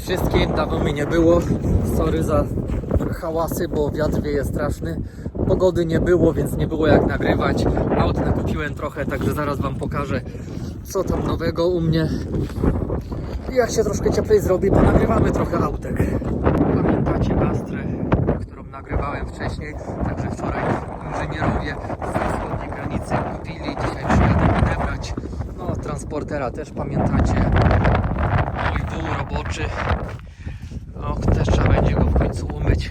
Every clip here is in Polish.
wszystkim, dawno mi nie było. Sorry za hałasy, bo wiatr wieje straszny. Pogody nie było, więc nie było jak nagrywać. Aut nakupiłem trochę, także zaraz Wam pokażę, co tam nowego u mnie. I jak się troszkę cieplej zrobi, to nagrywamy trochę autek. Pamiętacie Astrę, którą nagrywałem wcześniej? Także wczoraj inżynierowie z wschodniej granicy kupili, dzisiaj przyjadę odebrać. No, transportera też pamiętacie. Roboczy. No, też trzeba będzie go w końcu umyć,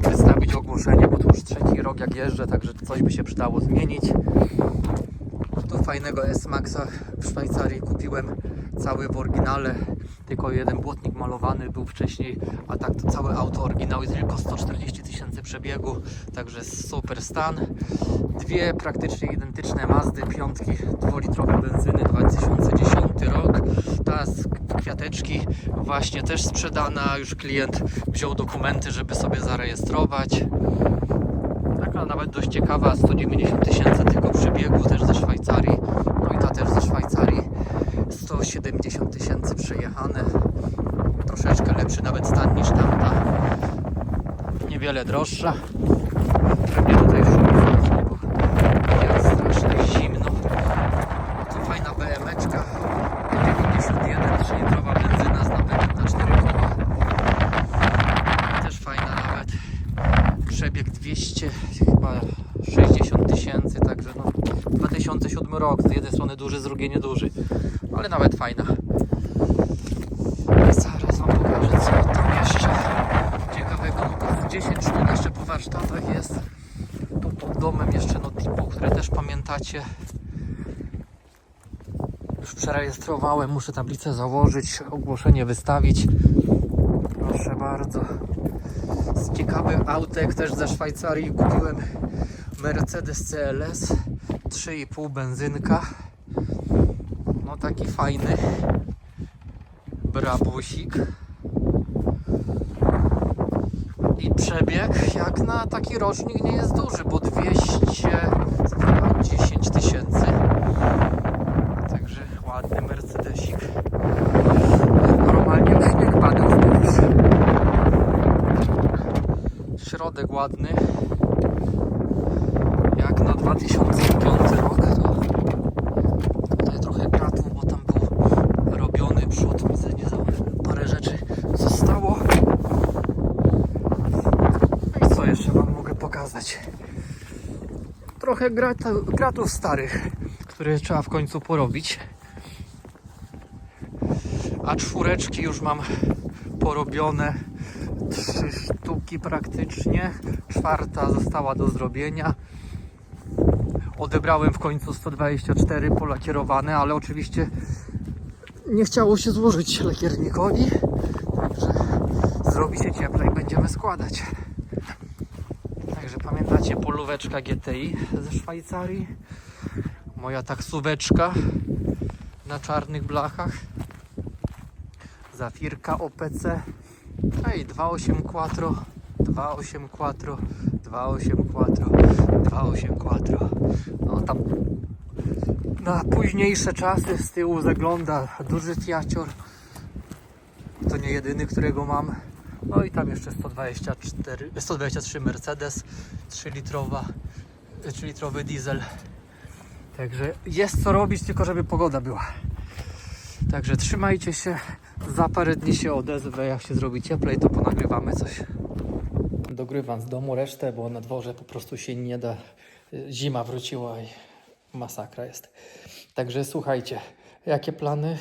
wystawić ogłoszenie, bo to już trzeci rok jak jeżdżę, także coś by się przydało zmienić. Fajnego S-Maxa w Szwajcarii kupiłem cały w oryginale. Tylko jeden błotnik malowany był wcześniej, a tak to całe auto oryginał jest tylko 140 tysięcy przebiegu, także super stan. Dwie praktycznie identyczne Mazdy, piątki, dwulitrowe benzyny, 2010 rok. Ta z kwiateczki właśnie też sprzedana, już klient wziął dokumenty, żeby sobie zarejestrować. Taka nawet dość ciekawa, 190 tysięcy tylko przebiegu, też ze Szwajcarii. No i ta też ze Szwajcarii, 170 tysięcy przejechane. Troszeczkę lepszy nawet stan niż tamta. Niewiele droższa tutaj szumie, bo jest strasznie zimno. Tu fajna BMeczka, 91 3-litrowa benzyna z napędem na 4 koła. Też fajna nawet przebieg 200, chyba 60 tysięcy, także no 2007 rok, z jednej strony duży, z drugiej nieduży, ale nawet fajna. I zaraz Wam pokażę co tam jeszcze ciekawego, no to 10 sztuk jeszcze po warsztatach jest. Tu pod domem jeszcze Notipo, które też pamiętacie. Już przerejestrowałem, muszę tablicę założyć, ogłoszenie wystawić. Proszę bardzo z ciekawych autek też ze Szwajcarii kupiłem Mercedes CLS 3,5 benzynka. No taki fajny brabusik. I przebieg jak na taki rocznik nie jest duży bo 210 tysięcy ładny. Jak na 2005 rok. To tutaj trochę gratów, bo tam był robiony przód. Widzę, nie parę rzeczy zostało. No i co jeszcze Wam mogę pokazać? Trochę gratów starych, które trzeba w końcu porobić. A czwóreczki już mam porobione trzy sztuki praktycznie. Czwarta została do zrobienia. Odebrałem w końcu 124 polakierowane, ale oczywiście nie chciało się złożyć lakiernikowi. Także zrobi się cieplej, będziemy składać. Także pamiętacie polóweczka GTI ze Szwajcarii. Moja taksóweczka na czarnych blachach. Zafirka OPC. Ej, 2,8 quattro, 2,8 quattro, 2,8 quattro, 2,8 quattro. No tam na późniejsze czasy z tyłu zagląda duży Fiacior. To nie jedyny, którego mam. No i tam jeszcze 124, 123 Mercedes 3-litrowa, 3-litrowy diesel. Także jest co robić, tylko żeby pogoda była. Także trzymajcie się. Za parę dni się odezwę. Jak się zrobi cieplej, to ponagrywamy coś. Dogrywam z domu resztę, bo na dworze po prostu się nie da. Zima wróciła i masakra jest. Także słuchajcie, jakie plany?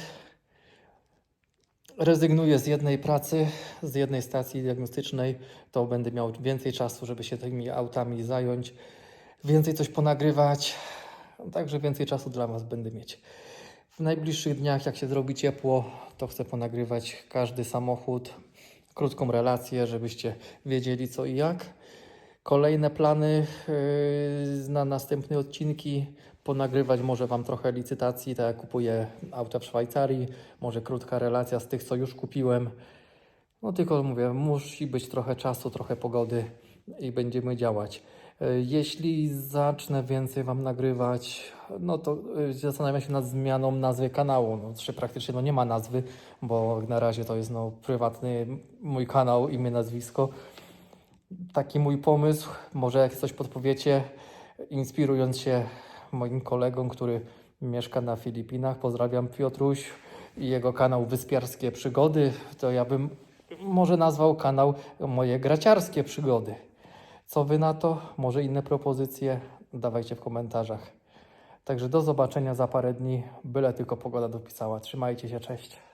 Rezygnuję z jednej pracy, z jednej stacji diagnostycznej, to będę miał więcej czasu, żeby się tymi autami zająć, więcej coś ponagrywać, także więcej czasu dla Was będę mieć. W najbliższych dniach, jak się zrobi ciepło, to chcę ponagrywać każdy samochód, krótką relację, żebyście wiedzieli co i jak. Kolejne plany yy, na następne odcinki. Ponagrywać może Wam trochę licytacji, tak jak kupuję auta w Szwajcarii. Może krótka relacja z tych, co już kupiłem. No tylko mówię, musi być trochę czasu, trochę pogody i będziemy działać. Jeśli zacznę więcej Wam nagrywać, no to e, zastanawiam się nad zmianą nazwy kanału. No, czy praktycznie no, nie ma nazwy, bo na razie to jest no, prywatny mój kanał, imię, nazwisko. Taki mój pomysł, może jak coś podpowiecie, inspirując się moim kolegą, który mieszka na Filipinach. Pozdrawiam Piotruś i jego kanał Wyspiarskie Przygody. To ja bym może nazwał kanał Moje Graciarskie Przygody. Co wy na to? Może inne propozycje? Dawajcie w komentarzach. Także do zobaczenia za parę dni, byle tylko pogoda dopisała. Trzymajcie się, cześć.